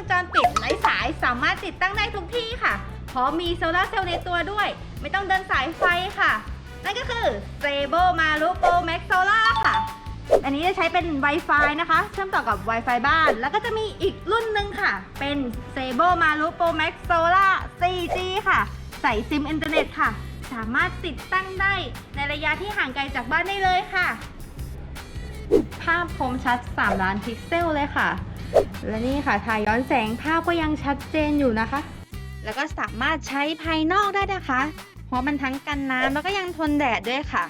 งจรปิดไร้สายสามารถติดตั้งได้ทุกที่ค่ะ เพราะมีโซลาร์เซลล์ในตัวด้วย ไม่ต้องเดินสายไฟค่ะ นั่นก็คือ s a b l e Maru Pro Max Solar ค่ะ อันนี้จะใช้เป็น Wi-Fi นะคะ เชื่อมต่อกับ Wi-Fi บ้าน แล้วก็จะมีอีกรุ่นหนึ่งค่ะ เป็น s a b l e Maru Pro Max Solar 4G ค่ะ ใส่ซิมอินเทอร์เน็ตค่ะ สามารถติดตั้งได้ในระยะที่ห่างไกลจากบ้านได้เลยค่ะ ภาพคมชัด 3 ล้านพิกเซลเลยค่ะ และนี่ค่ะถ่ายย้อนแสงภาพก็ยังชัดเจนอยู่นะคะ แล้วก็สามารถใช้ภายนอกได้นะคะ เพราะมันทั้งกันน้ำแล้วก็ยังทนแดดด้วยค่ะ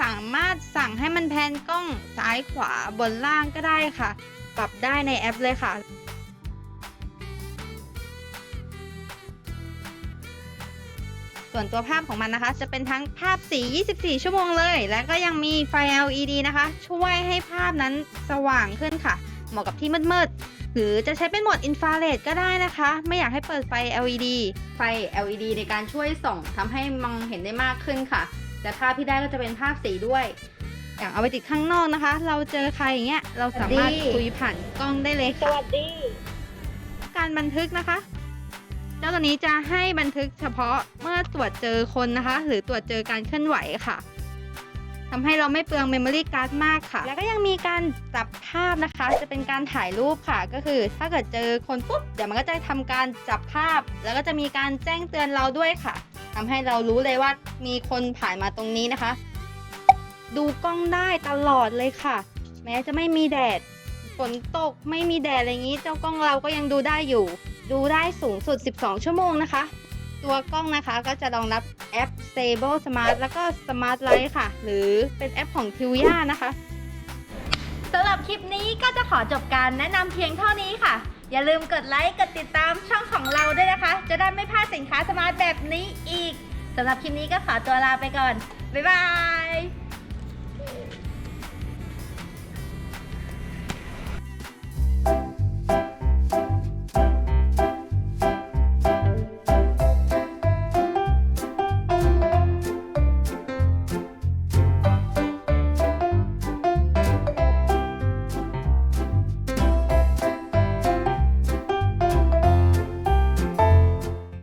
สามารถสั่งให้มันแพนกล้องซ้ายขวาบนล่างก็ได้ค่ะ ปรับได้ในแอปเลยค่ะ ส่วนตัวภาพของมันนะคะ จะเป็นทั้งภาพสี 24 ชั่วโมงเลย และก็ยังมีไฟ LED นะคะ ช่วยให้ภาพนั้นสว่างขึ้นค่ะ เหมาะกับที่มืดๆ หรือจะใช้เป็นโหมดอินฟราเรดก็ได้นะคะ ไม่อยากให้เปิดไฟ LED ไฟ LED ในการช่วยส่องทำให้มองเห็นได้มากขึ้นค่ะ แต่ภาพที่ได้ก็จะเป็นภาพสีด้วย อย่างเอาไปติดข้างนอกนะคะ เราเจอใครอย่างเงี้ย เราสามารถสวัสดีคุยผ่านกล้องได้เลยสค่ะวัสดี การบันทึกนะคะ เจ้าตัวนี้จะให้บันทึกเฉพาะเมื่อตรวจเจอคนนะคะ หรือตรวจเจอการเคลื่อนไหวค่ะทำให้เราไม่เปลืองเมมโมรี่การ์ดมากค่ะ แล้วก็ยังมีการจับภาพนะคะ จะเป็นการถ่ายรูปค่ะ ก็คือถ้าเกิดเจอคนปุ๊บ เดี๋ยวมันก็จะทำการจับภาพ แล้วก็จะมีการแจ้งเตือนเราด้วยค่ะทำให้เรารู้เลยว่ามีคนผ่านมาตรงนี้นะคะ ดูกล้องได้ตลอดเลยค่ะ แม้จะไม่มีแดด ฝนตกไม่มีแดดอะไรอย่างนี้ เจ้ากล้องเราก็ยังดูได้อยู่ ดูได้สูงสุด 12 ชั่วโมงนะคะ ตัวกล้องนะคะก็จะรองรับแอป Stable Smart แล้วก็ Smart Light ค่ะ หรือเป็นแอปของ t ิ v i a นะคะสำหรับคลิปนี้ก็จะขอจบการแนะนำเพียงเท่านี้ค่ะ อย่าลืมกดไลค์ กดติดตามช่องของเราด้วยนะคะ จะได้ไม่พลาดสินค้าสมาร์ทแบบนี้อีกสำหรับคลิปนี้ก็ขอตัวลาไปก่อน บ๊ายบาย